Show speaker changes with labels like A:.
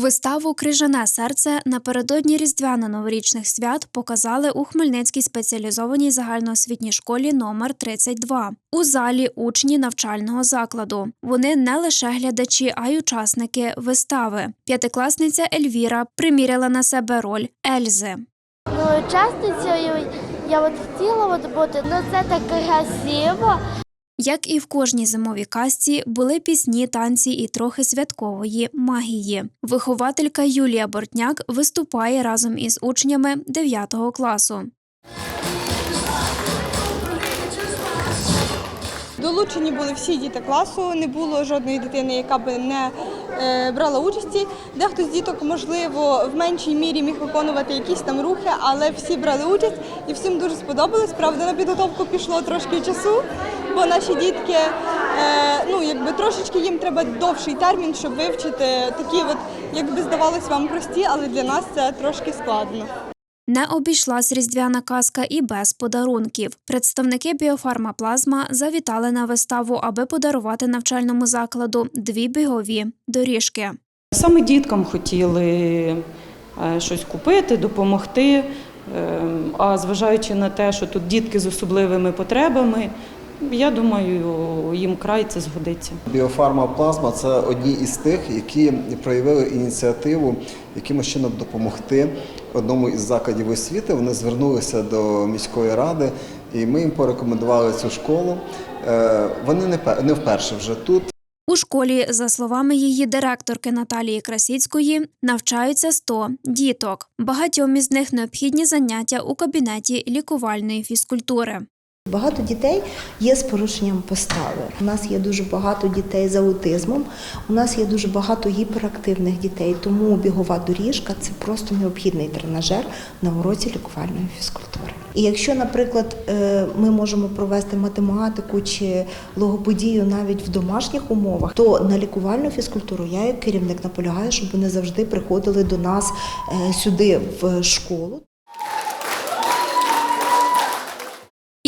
A: Виставу Крижане серце напередодні різдвяно-новорічних свят показали у Хмельницькій спеціалізованій загальноосвітній школі номер 32 у залі учні навчального закладу. Вони не лише глядачі, а й учасники вистави. П'ятикласниця Ельвіра приміряла на себе роль Ельзи.
B: Ну, учасницею я от хотіла от бути, ну це так красиво.
A: Як і в кожній зимовій казці, були пісні, танці і трохи святкової магії. Вихователька Юлія Бортняк виступає разом із учнями 9 класу.
C: Долучені були всі діти класу, не було жодної дитини, яка би не е, брала участі. Дехто з діток, можливо, в меншій мірі міг виконувати якісь там рухи, але всі брали участь і всім дуже сподобалось. Правда, на підготовку пішло трошки часу, бо наші дітки, е, ну якби трошечки їм треба довший термін, щоб вивчити такі, от якби здавалось вам прості, але для нас це трошки складно.
A: Не обійшлась різдвяна казка і без подарунків. Представники біофарма Плазма завітали на виставу, аби подарувати навчальному закладу дві бігові доріжки.
D: Саме діткам хотіли е, щось купити, допомогти. Е, А зважаючи на те, що тут дітки з особливими потребами, я думаю, їм край це згодиться.
E: Біофарма Плазма це одні із тих, які проявили ініціативу якимось чином допомогти одному із закладів освіти. Вони звернулися до міської ради, і ми їм порекомендували цю школу. Е, Вони не вперше вже тут.
A: У школі, за словами її директорки Наталії Красіцької, навчаються 100 діток. Багатьом із них необхідні заняття у кабінеті лікувальної фізкультури.
F: Багато дітей є з порушенням постави. У нас є дуже багато дітей з аутизмом. У нас є дуже багато гіперактивних дітей. Тому бігова доріжка це просто необхідний тренажер на уроці лікувальної фізкультури. І якщо, наприклад, е, ми можемо провести математику чи логопедію навіть в домашніх умовах, то на лікувальну фізкультуру я як керівник наполягаю, щоб вони завжди приходили до нас е, сюди в школу.